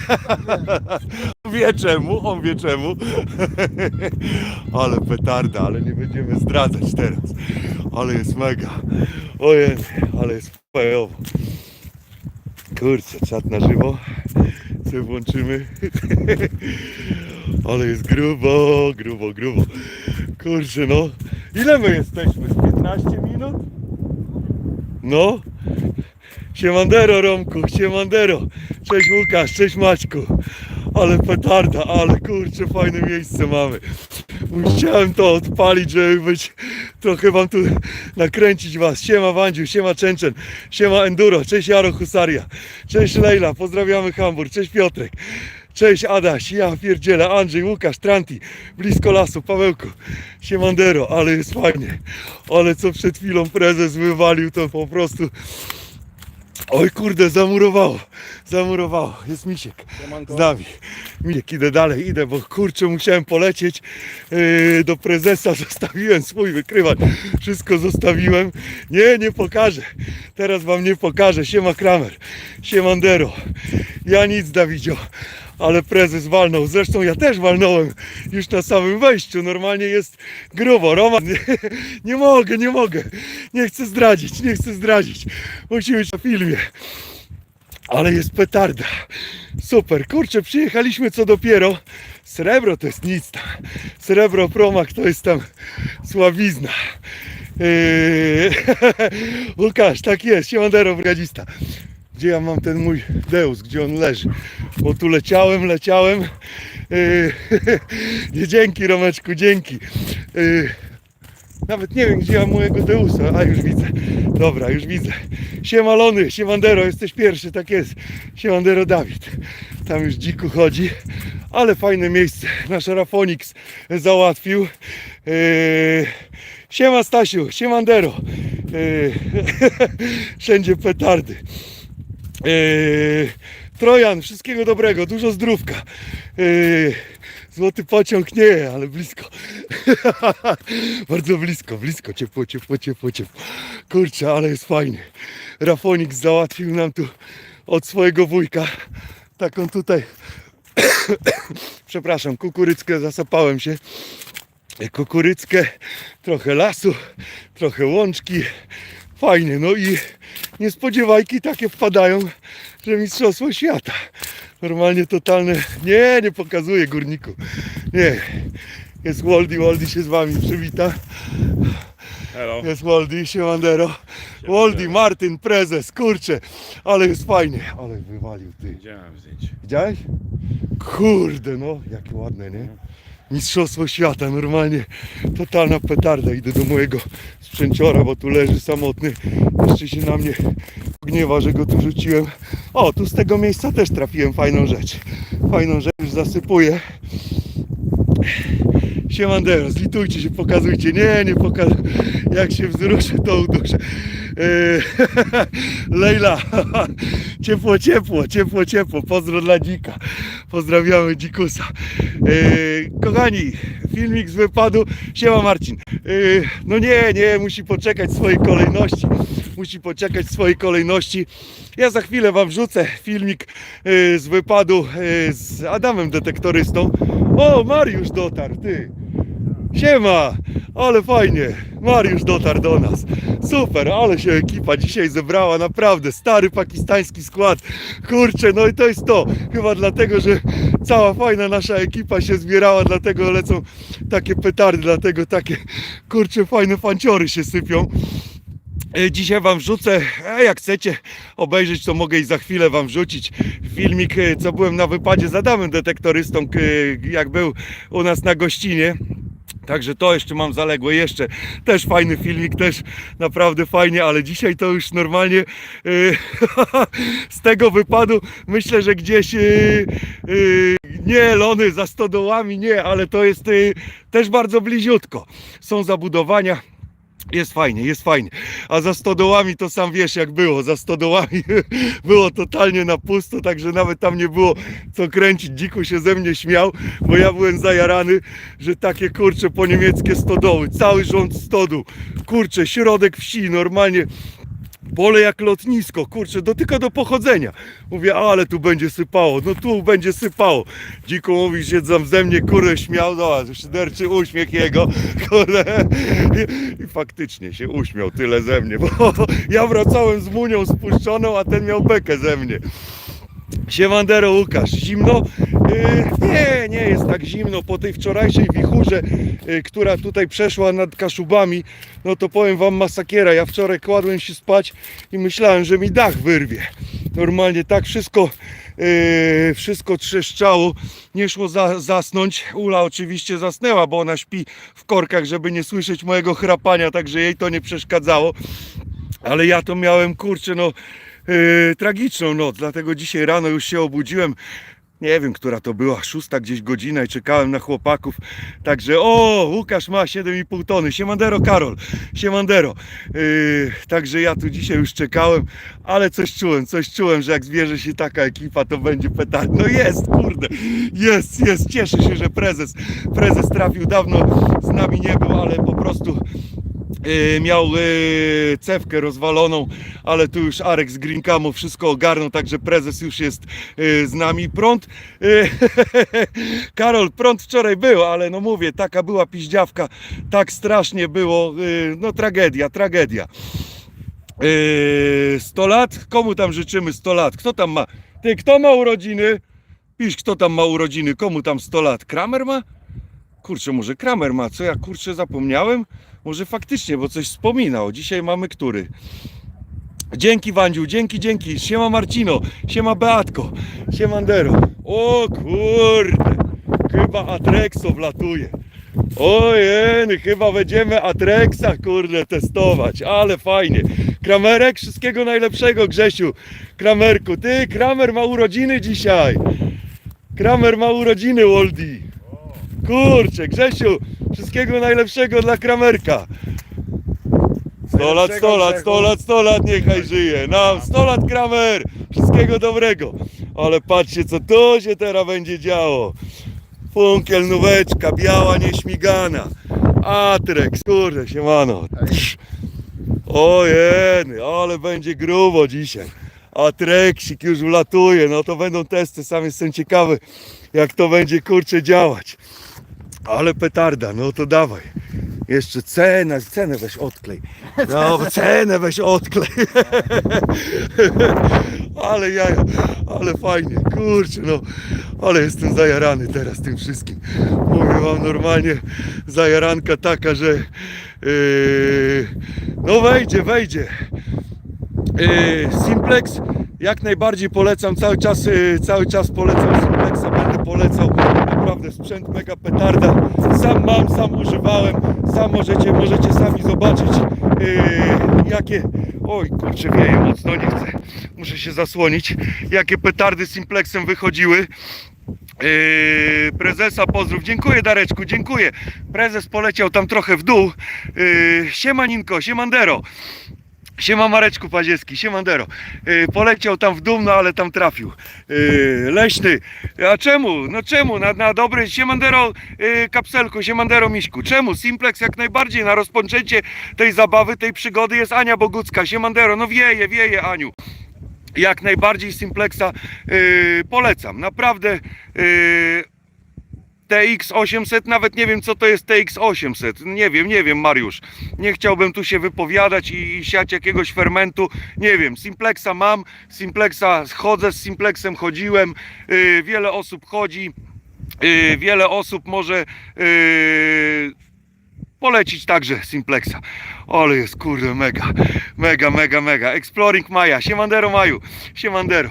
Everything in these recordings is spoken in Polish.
Wie czemu, on wie czemu. Ale petarda, ale nie będziemy zdradzać teraz. Ale jest mega. Ojej, ale jest fajowo. Kurczę, czat na żywo. Co włączymy. Ale jest grubo, grubo, grubo. Kurczę, no. Ile my jesteśmy? Z 15 minut? No. Siemandero Romku, siemandero. Cześć Łukasz, cześć Maćku. Ale petarda, ale kurczę, fajne miejsce mamy. Musiałem to odpalić, żeby być, trochę wam tu nakręcić was. Siema Wandziu, siema Częczeń, siema Enduro, cześć Jaro Husaria, cześć Lejla, pozdrawiamy Hamburg, cześć Piotrek. Cześć Adaś, ja pierdzielę, Andrzej, Łukasz, Tranti, blisko lasu, Pawełku, siemandero, ale jest fajnie. Ale co przed chwilą prezes wywalił, to po prostu Oj kurde, zamurowało, zamurowało, jest Misiek z nami. Misiek, idę dalej, idę, bo kurczę musiałem polecieć yy, do prezesa, zostawiłem swój wykrywacz, wszystko zostawiłem. Nie, nie pokażę, teraz wam nie pokażę, siema Kramer, siemandero, ja nic Dawidzio, ale prezes walnął, zresztą ja też walnąłem już na samym wejściu, normalnie jest grubo, Roman, nie, nie mogę, nie mogę, nie chcę zdradzić, nie chcę zdradzić, musi być na filmie. Ale jest petarda. Super. Kurczę, przyjechaliśmy co dopiero. Srebro to jest nic tam. Srebro Promak to jest tam sławizna. Yy... Łukasz, tak jest. Siemandero, brygadzista. Gdzie ja mam ten mój Deus, gdzie on leży? Bo tu leciałem, leciałem. Yy... Nie, dzięki Romeczku, dzięki. Yy... Nawet nie wiem, gdzie mam mojego Deusa. A, już widzę. Dobra, już widzę. Siemalony, Siemandero, jesteś pierwszy, tak jest. Siemandero Dawid. Tam już dziku chodzi. Ale fajne miejsce. Nasz Rafonix załatwił. Yy... Siema Stasiu, Siemandero. Yy... Wszędzie petardy. Yy... Trojan, wszystkiego dobrego, dużo zdrówka. Yy... Złoty pociąg nie, ale blisko. Bardzo blisko, blisko, ciepło, ciepło, ciepło, ciepło. Kurczę, ale jest fajnie. Rafonix załatwił nam tu od swojego wujka taką tutaj, przepraszam, kukuryckę, zasapałem się. Kukuryckę, trochę lasu, trochę łączki. Fajnie, no i niespodziewajki takie wpadają, że Mistrzostwo Świata. Normalnie totalne, nie, nie pokazuje górniku. Nie, jest Waldi, Waldi się z wami przywita. Hello. Jest Waldi, siemandero. Waldi, Martin, prezes, kurczę, ale jest fajnie. Ale wywalił ty. Widziałem zdjęcie. Widziałeś? Kurde, no, jakie ładne, nie? Mistrzostwo świata, normalnie totalna petarda. Idę do mojego sprzęciora, bo tu leży samotny. Jeszcze się na mnie gniewa, że go tu rzuciłem. O, tu z tego miejsca też trafiłem fajną rzecz. Fajną rzecz już zasypuję. Siemandero, zlitujcie się, pokazujcie. Nie, nie pokazuję. Jak się wzruszę, to uduszę. Eee, Lejla, ciepło, ciepło, ciepło, ciepło. Pozdro dla dzika. Pozdrawiamy dzikusa. Eee, kochani, filmik z wypadu. Siema Marcin. Eee, no nie, nie, musi poczekać swojej kolejności. Musi poczekać swojej kolejności. Ja za chwilę wam wrzucę filmik z wypadu z Adamem detektorystą. O, Mariusz dotarł, ty. Siema, ale fajnie. Mariusz dotarł do nas. Super, ale się ekipa dzisiaj zebrała, naprawdę. Stary pakistański skład. Kurczę, no i to jest to. Chyba dlatego, że cała fajna nasza ekipa się zbierała, dlatego lecą takie petardy, dlatego takie kurczę fajne fanciory się sypią. E, Dzisiaj Wam wrzucę, a jak chcecie obejrzeć, to mogę i za chwilę Wam wrzucić filmik, e, co byłem na wypadzie z Adamem detektorystą, jak był u nas na gościnie. Także to jeszcze mam zaległe, jeszcze też fajny filmik, też naprawdę fajnie, ale dzisiaj to już normalnie e, z tego wypadu myślę, że gdzieś e, e, nie lony za stodołami, nie, ale to jest e, też bardzo bliziutko. Są zabudowania. Jest fajnie, jest fajnie. A za stodołami to sam wiesz jak było. Za stodołami było totalnie na pusto, także nawet tam nie było co kręcić. Dziku się ze mnie śmiał, bo ja byłem zajarany, że takie kurcze po niemieckie stodoły. Cały rząd stodół. Kurcze, środek wsi, normalnie Pole jak lotnisko, kurczę, do, tylko do pochodzenia. Mówię, ale tu będzie sypało, no tu będzie sypało. Dziko mówi, tam ze mnie, kurde, śmiał, no, szyderczy uśmiech jego, kurde. I, I faktycznie się uśmiał tyle ze mnie, bo ja wracałem z munią spuszczoną, a ten miał bekę ze mnie. Siemandero Łukasz, zimno? Yy, nie, nie jest tak zimno po tej wczorajszej wichurze, yy, która tutaj przeszła nad Kaszubami, no to powiem wam masakiera, ja wczoraj kładłem się spać i myślałem, że mi dach wyrwie. Normalnie tak wszystko, yy, wszystko trzeszczało, nie szło za, zasnąć. Ula oczywiście zasnęła, bo ona śpi w korkach, żeby nie słyszeć mojego chrapania, także jej to nie przeszkadzało. Ale ja to miałem, kurczę, no yy, tragiczną noc, dlatego dzisiaj rano już się obudziłem. Nie wiem, która to była, szósta gdzieś godzina i czekałem na chłopaków. Także, o, Łukasz ma 7,5 tony. Siemandero, Karol, siemandero. Yy, także ja tu dzisiaj już czekałem, ale coś czułem, coś czułem, że jak zbierze się taka ekipa, to będzie petard. No jest, kurde, jest, jest. Cieszę się, że prezes, prezes trafił. Dawno z nami nie był, ale po prostu miał yy, cewkę rozwaloną, ale tu już Arek z Greencamu wszystko ogarnął, także prezes już jest yy, z nami. Prąd, Karol, prąd wczoraj był, ale no mówię, taka była piździawka, tak strasznie było, no tragedia, tragedia. Yy, 100 lat? Komu tam życzymy 100 lat? Kto tam ma? Ty, kto ma urodziny? Pisz, kto tam ma urodziny? Komu tam 100 lat? Kramer ma? Kurczę, może Kramer ma, co ja kurczę zapomniałem? Może faktycznie, bo coś wspominał. Dzisiaj mamy który? Dzięki Wandziu, dzięki, dzięki. Siema Marcino, siema Beatko, siemandero. O kurde, chyba Atrexo wlatuje. Ojej, chyba będziemy Atrexa, kurde, testować, ale fajnie. Kramerek, wszystkiego najlepszego Grzesiu. Kramerku, ty, Kramer ma urodziny dzisiaj. Kramer ma urodziny, Woldi. Kurczę, Grzesiu, wszystkiego najlepszego dla Kramerka. 100 lat, 100 lat, 100 lat, 100 lat, niechaj żyje. Nam 100 lat Kramer, wszystkiego dobrego. Ale patrzcie, co tu się teraz będzie działo. Funkiel, nóweczka, biała, nieśmigana. Atrex, kurde, siemano. Ojeny, ale będzie grubo dzisiaj. Atrexik już wlatuje, no to będą testy, sam jestem ciekawy, jak to będzie, kurczę, działać. Ale petarda, no to dawaj. Jeszcze cenę, cenę weź odklej. No, cenę weź odklej. Ale jaja, ale fajnie, kurczę, no. Ale jestem zajarany teraz tym wszystkim. Mówię wam normalnie, zajaranka taka, że yy, no wejdzie, wejdzie. Yy, Simplex jak najbardziej polecam, cały czas, yy, cały czas polecam Simplexa, będę polecał, sprzęt mega petarda, sam mam, sam używałem, sam możecie, możecie sami zobaczyć yy, jakie, oj kurczę wieje mocno, nie chcę, muszę się zasłonić, jakie petardy Simplexem wychodziły. Yy, prezesa pozdrów. Dziękuję Dareczku, dziękuję. Prezes poleciał tam trochę w dół. Yy, siema Ninko, siemandero. Siema Mareczku Pazieski, siemandero. Yy, poleciał tam w dół, no ale tam trafił. Yy, leśny. A czemu? No czemu? Na, na dobry siemandero yy, kapselku, siemandero miśku. Czemu? Simplex jak najbardziej na rozpoczęcie tej zabawy, tej przygody jest Ania Bogucka. Siemandero, no wieje, wieje Aniu jak najbardziej Simplexa yy, polecam. Naprawdę yy, TX 800, nawet nie wiem co to jest TX 800. Nie wiem, nie wiem Mariusz. Nie chciałbym tu się wypowiadać i, i siać jakiegoś fermentu. Nie wiem, Simplexa mam, Simplexa chodzę, z Simplexem chodziłem. Yy, wiele osób chodzi. Yy, wiele osób może yy, polecić także Simplexa. Ale jest kurde mega, mega, mega, mega. Exploring Maja, siemandero Maju, siemandero.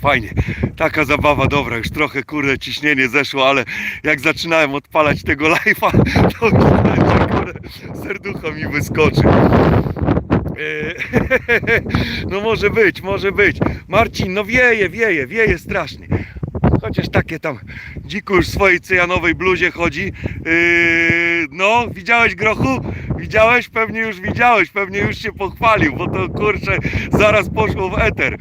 Fajnie, taka zabawa dobra, już trochę kurde ciśnienie zeszło, ale jak zaczynałem odpalać tego live'a, to kurde, serducho mi wyskoczy. Eee, No może być, może być. Marcin, no wieje, wieje, wieje strasznie. Chociaż takie tam dziku już w swojej cyjanowej bluzie chodzi. Yy, no, widziałeś grochu? Widziałeś? Pewnie już widziałeś, pewnie już się pochwalił, bo to kurczę zaraz poszło w eter.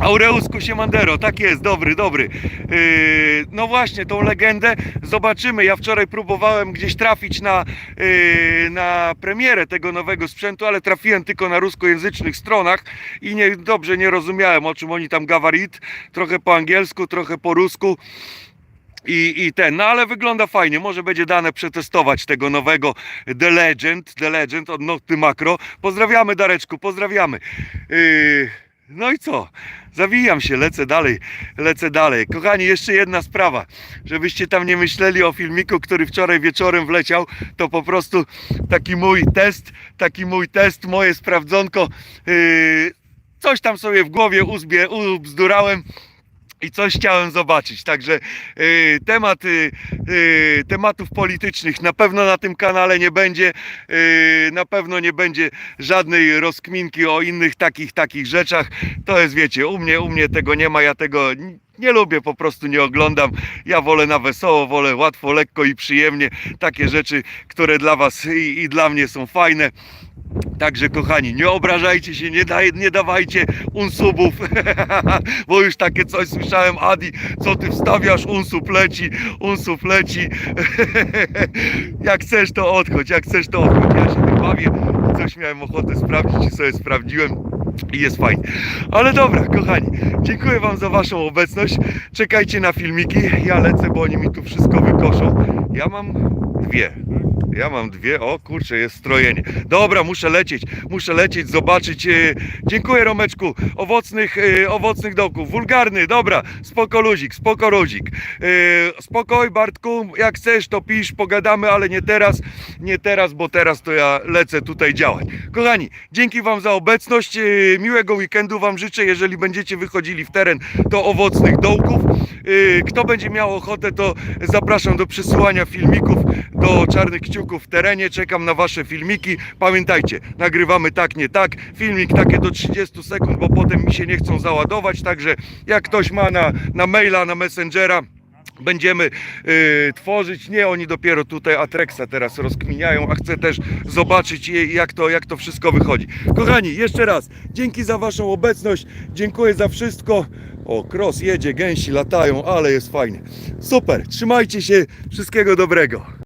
Aureus Kusiemandero, tak jest, dobry, dobry. Yy, no właśnie, tą legendę zobaczymy. Ja wczoraj próbowałem gdzieś trafić na, yy, na premierę tego nowego sprzętu, ale trafiłem tylko na ruskojęzycznych stronach i nie, dobrze nie rozumiałem, o czym oni tam gawarit. Trochę po angielsku, trochę po rusku. I, I ten, no ale wygląda fajnie. Może będzie dane przetestować tego nowego The Legend, The Legend od Nocty Macro. Pozdrawiamy Dareczku, pozdrawiamy. Yy, no i co? Zawijam się, lecę dalej, lecę dalej. Kochani, jeszcze jedna sprawa, żebyście tam nie myśleli o filmiku, który wczoraj wieczorem wleciał, to po prostu taki mój test, taki mój test, moje sprawdzonko. Yy, coś tam sobie w głowie uzbie, ubzdurałem i coś chciałem zobaczyć. Także y, temat y, y, tematów politycznych na pewno na tym kanale nie będzie. y, na pewno nie będzie żadnej rozkminki o innych takich takich rzeczach. To jest wiecie, u mnie u mnie tego nie ma, ja tego nie lubię, po prostu nie oglądam. Ja wolę na wesoło, wolę łatwo, lekko i przyjemnie takie rzeczy, które dla was i, i dla mnie są fajne. Także kochani, nie obrażajcie się, nie, daj, nie dawajcie unsubów, bo już takie coś słyszałem, Adi, co ty wstawiasz, unsub leci, unsub leci. jak chcesz to odchodź, jak chcesz to odchodź, ja się tym bawię, coś miałem ochotę sprawdzić i sobie sprawdziłem. I jest fajnie. Ale dobra, kochani, dziękuję Wam za Waszą obecność. Czekajcie na filmiki. Ja lecę, bo oni mi tu wszystko wykoszą. Ja mam dwie. Ja mam dwie. O kurczę, jest strojenie. Dobra, muszę lecieć. Muszę lecieć, zobaczyć. E, Dziękuję Romeczku. Owocnych, e, owocnych doków. Wulgarny, dobra. Spoko luzik, spoko luzik. E, Spokoj Bartku, jak chcesz to pisz, pogadamy, ale nie teraz. Nie teraz, bo teraz to ja lecę tutaj działać. Kochani, dzięki Wam za obecność. Miłego weekendu Wam życzę. Jeżeli będziecie wychodzili w teren, to owocnych dołków. Kto będzie miał ochotę, to zapraszam do przesyłania filmików do czarnych kciuków w terenie. Czekam na Wasze filmiki. Pamiętajcie, nagrywamy tak, nie tak. Filmik takie do 30 sekund, bo potem mi się nie chcą załadować. Także jak ktoś ma na, na maila, na messengera, będziemy y, tworzyć. Nie, oni dopiero tutaj Atrexa teraz rozkminiają, a chcę też zobaczyć jak to, jak to wszystko wychodzi. Kochani, jeszcze raz, dzięki za Waszą obecność, dziękuję za wszystko. O, kros jedzie, gęsi latają, ale jest fajnie. Super, trzymajcie się, wszystkiego dobrego.